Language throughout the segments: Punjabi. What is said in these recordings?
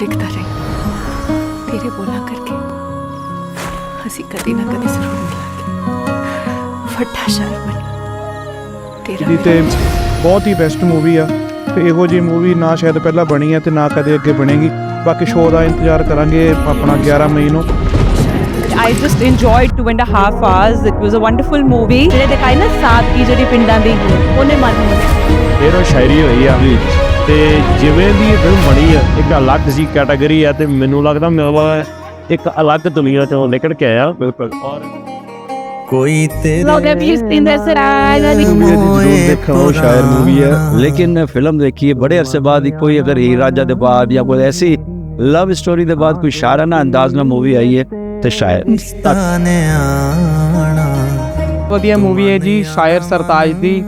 ਲਿਖਦਾ ਰਹੇ। ਤੇਰੇ ਬੋਲਾਂ ਕਰਕੇ ਅਸੀਂ ਕਦੇ ਨਾ ਕਦੇ ਜ਼ਰੂਰ ਮਿਲਾਂਗੇ। ਵੱਡਾ ਸ਼ਾਇਰ ਬਣ। ਤੇਰਾ ਜੀ ਤੇ ਬਹੁਤ ਹੀ ਬੈਸਟ ਮੂਵੀ ਆ ਤੇ ਇਹੋ ਜੀ ਮੂਵੀ ਨਾ ਸ਼ਾਇਦ ਪਹਿਲਾਂ ਬਣੀ ਹੈ ਤੇ ਨਾ ਕਦੇ ਅੱਗੇ ਬਣੇਗੀ। ਬਾਕੀ ਸ਼ੋਅ ਦਾ ਇੰਤਜ਼ਾਰ ਕਰਾਂਗੇ ਆਪਣਾ 11 ਮਈ ਨੂੰ। I just enjoyed two and a half hours. It was a wonderful movie. ਜਿਹੜੇ ਦਿਖਾਈ ਨਾ ਸਾਦਗੀ ਜਿਹੜੀ ਪਿੰਡਾਂ ਦੀ ਉਹਨੇ ਮਨ ਨੂੰ ਫਿਰ ਉਹ ਸ਼ਾਇਰੀ ਹੋਈ ਆ। ਤੇ ਜਿਵੇਂ ਦੀ ਇਹ ਫਿਲਮ ਬਣੀ ਹੈ ਇੱਕ ਅਲੱਗ ਜੀ ਕੈਟਾਗਰੀ ਹੈ ਤੇ ਮੈਨੂੰ ਲੱਗਦਾ ਮੇਰਾ ਇੱਕ ਅਲੱਗ ਦੁਨੀਆ ਚੋਂ ਨਿਕਲ ਕੇ ਆਇਆ। ਬਿਲਕੁਲ। ਔਰ ਕੋਈ ਤੇਰੇ ਲੋਕ ਅਬਿਊਸ ਇਨ ਦੇ ਸਰਾਇ ਵੀ। ਦੇਖੋ ਸ਼ਾਇਰ ਮੂਵੀ ਹੈ ਲੇਕਿਨ ਫਿਲਮ ਦੇਖੀ ਬੜੇ ਅਰਸੇ ਬਾਅਦ ਕੋਈ ਅਗਰ ਹੀ ਰਾਜਾ ਦੇ ਬਾਅਦ ਜਾਂ ਕੋਈ ਐਸੀ ਲਵ ਸਟੋਰੀ ਦੇ ਬਾਅਦ ਕੋਈ ਸ਼ਾਇਰਾਨਾ ਅੰਦਾਜ਼ ਨਾਲ ਮੂਵੀ ਆਈ ਹੈ ਤੇ ਸ਼ਾਇਰ ਵਧੀਆ ਮੂਵੀ ਹੈ ਜੀ ਸ਼ਾਇਰ ਸਰਤਾਜ ਦੀ।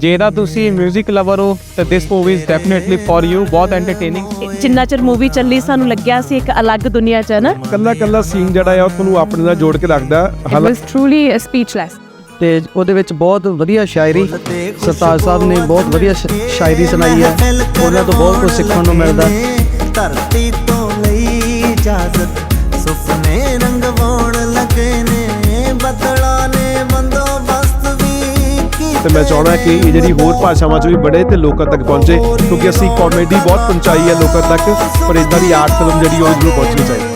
ਜੇ ਤਾਂ ਤੁਸੀਂ 뮤직 ਲਵਰ ਹੋ ਤਾਂ this movie is definitely for you ਬਹੁਤ ਐਂਟਰਟੇਨਿੰਗ ਜਿੰਨਾ ਚਿਰ ਮੂਵੀ ਚੱਲੀ ਸਾਨੂੰ ਲੱਗਿਆ ਸੀ ਇੱਕ ਅਲੱਗ ਦੁਨੀਆ 'ਚ ਨਾ? ਕੱਲਾ ਕੱਲਾ ਸੀਨ ਜਿਹੜਾ ਆ ਉਹ ਤੁਹਾਨੂੰ ਆਪਣੇ ਨਾਲ ਜੋੜ ਕੇ ਰੱਖਦਾ। ਇਟ ਵਾਸ ਟਰੂਲੀ ਸਪੀਚਲੈਸ ਤੇ ਉਹਦੇ ਵਿੱਚ ਬਹੁਤ ਵਧੀਆ ਸ਼ਾਇਰੀ ਸਰਤਾਜ ਸਾਹਿਬ ਨੇ ਬਹੁਤ ਵਧੀਆ ਸ਼ਾਇਰੀ ਸੁਣਾਈ ਹੈ। ਉਹਨਾਂ ਤੋਂ ਬਹੁਤ ਕੁਝ ਸਿੱਖਣ ਨੂੰ ਮਿਲਦਾ। ਧਰਤੀ ਤੋਂ ਲਈ ਇਜਾਜ਼ਤ ਤੇ ਮੈਂ ਚਾਹਣਾ ਕਿ ਇਹ ਜਿਹੜੀ ਹੋਰ ਭਾਸ਼ਾਵਾਂ 'ਚ ਵੀ ਬੜੇ ਤੇ ਲੋਕਾਂ ਤੱਕ ਪਹੁੰਚੇ, ਕਿਉਂਕਿ ਅਸੀਂ ਕਾਮੇਡੀ ਬਹੁਤ ਪਹੁੰਚਾਈ ਹੈ ਲੋਕਾਂ ਤੱਕ, ਪਰ ਇਦਾਂ ਦੀ ਆਰਟ ਫਿਲਮ ਜਿਹੜੀ ਉਹ ਜ਼ਰੂਰ ਪਹੁੰਚਣੀ ਚਾਹੀਦੀ।